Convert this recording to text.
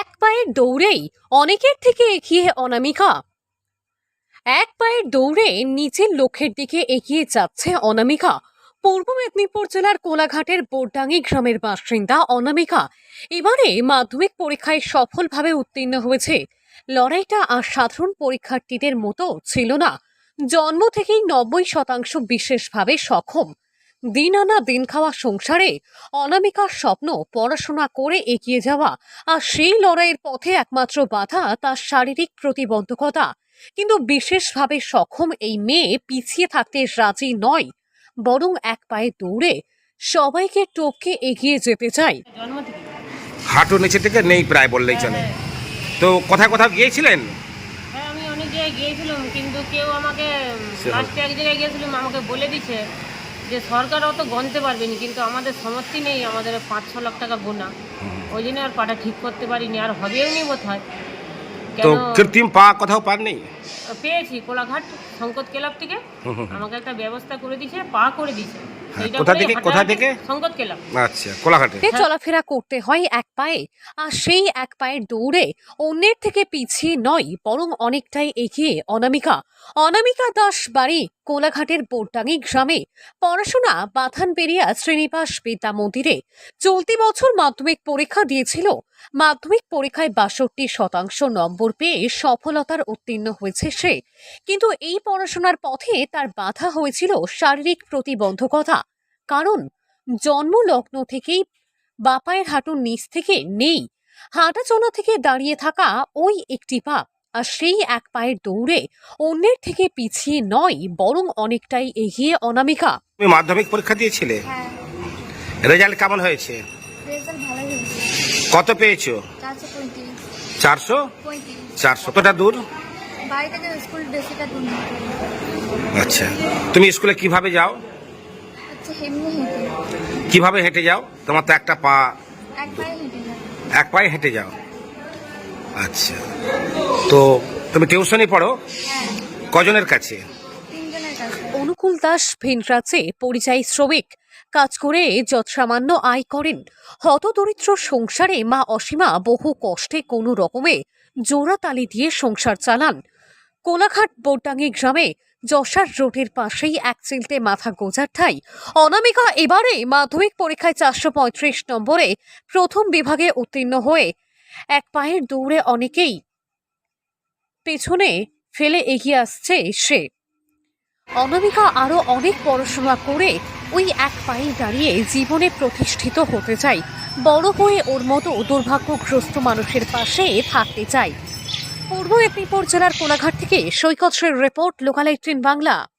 এক পায়ের দৌড়েই অনেকের থেকে এগিয়ে অনামিকা। এক পায়ের দৌড়ে নিচের লক্ষ্যের দিকে এগিয়ে যাচ্ছে অনামিকা। পূর্ব মেদিনীপুর জেলার কোলাঘাটের বোরডাঙ্গি গ্রামের বাসিন্দা অনামিকা। এবারে মাধ্যমিক পরীক্ষায় সফলভাবে উত্তীর্ণ হয়েছে। লড়াইটা আর সাধারণ পরীক্ষার্থীদের মতো ছিল না। জন্ম থেকেই নব্বই শতাংশ বিশেষভাবে সক্ষম। দিন আনা দিন খাওয়া সংসারে অনামিকার স্বপ্ন পড়াশোনা করে এগিয়ে যাওয়া আর সেই লড়াইয়ের পথে একমাত্র বাধা তার শারীরিক প্রতিবন্ধকতা। কিন্তু বিশেষভাবে সক্ষম এই মেয়ে পিছিয়ে থাকতে রাজি নয় বরং এক পায়ে দৌড়ে সবাইকে টপকে এগিয়ে যেতে চায়। হাঁটু নিচে থেকে নেই প্রায় বললেই চলে। হ্যাঁ, তো কোথায় কোথাও গিয়েছিলেন? হ্যাঁ আমি অনেক জায়গায় গিয়েছিলাম কিন্তু কেউ আমাকে লাস্টে এক জায়গায় গিয়েছিলাম আমাকে বলে দিছে যে সরকার অত গণতে পারবেনি কিন্তু আমাদের সমর্থি নেই আমাদের পাঁচ ছ লাখ টাকা গোনা। ওই জন্য আর পাটা ঠিক করতে পারিনি আর হবেও নি বোধহয়। তো কেন কৃত্রিম পা কোথাও পাননি? পেয়েছি কোলাঘাট সংকট ক্লাব থেকে। আমাকে একটা ব্যবস্থা করে দিয়েছে পা করে দিয়েছে। হ্যাঁ, কোথা থেকে- কোথা থেকে? সংকট ক্লাব। আচ্ছা কোলাঘাটে। চলাফেরা করতে হয় এক পায়ে আর সেই এক পায়ের দৌড়ে অন্যের থেকে পিছিয়ে নয় বরং অনেকটাই এগিয়ে অনামিকা। অনামিকা দাস বাড়ি কোলাঘাটের বোরডাঙ্গি গ্রামে পড়াশোনা বাথানবেরিয়া শ্রীনিবাস বিদ্যা মন্দিরে চলতি বছর মাধ্যমিক পরীক্ষা দিয়েছিল। মাধ্যমিক পরীক্ষায় বাষট্টি শতাংশ নম্বর পেয়ে সফলতার উত্তীর্ণ হয়েছে সে। কিন্তু এই পড়াশোনার পথে তার বাধা হয়েছিল শারীরিক প্রতিবন্ধকতা। কারণ জন্ম লগ্ন থেকেই বাপায়ের হাঁটুর নিচ থেকে নেই। হাঁটা চলা থেকে দাঁড়িয়ে থাকা ওই একটি পা আর সেই এক পায়ের দৌড়ে অন্যের থেকে পিছিয়ে নয় বরং অনেকটাই এগিয়ে অনামিকা। তুমি মাধ্যমিক পরীক্ষা দিয়েছিলে? হ্যাঁ। রেজাল্ট কেমন হয়েছে? কত পেয়েছ? চারশো চারশো? কতটা দূর? আচ্ছা। তুমি স্কুলে কীভাবে যাও? হেঁটে কীভাবে হেঁটে যাও? তোমার তো একটা পা। এক পায়ে হেঁটে যাও। আচ্ছা। তো তুমি টিউশনই পড়ো? হ্যাঁ। কজনের কাছে? অনুকূল দাস ভিনরাজে পরিযায়ী শ্রমিক। কাজ করে যৎসামান্য আয় করেন। হতদরিদ্র সংসারে মা অসীমা বহু কষ্টে কোনো রকমে জোড়াতালি দিয়ে সংসার চালান। কোলাঘাট বোরডাঙ্গি গ্রামে যশার রোডের পাশেই এক চিলতে মাথা গোজার ঠাই। অনামিকা এবারে মাধ্যমিক পরীক্ষায় চারশো পঁয়ত্রিশ নম্বরে প্রথম বিভাগে উত্তীর্ণ হয়ে এক পায়ের দৌড়ে অনেকেই পেছনে ফেলে এগিয়ে আসছে সে। অনামিকা আরও অনেক পড়াশোনা করে ওই এক পায়ে দাঁড়িয়ে জীবনে প্রতিষ্ঠিত হতে চাই বড় হয়ে ওর মতো দুর্ভাগ্যগ্রস্ত মানুষের পাশে থাকতে চাই পূর্ব মেদিনীপুর জেলার কোলাঘাট থেকে Saikat report local eighteen Bangla.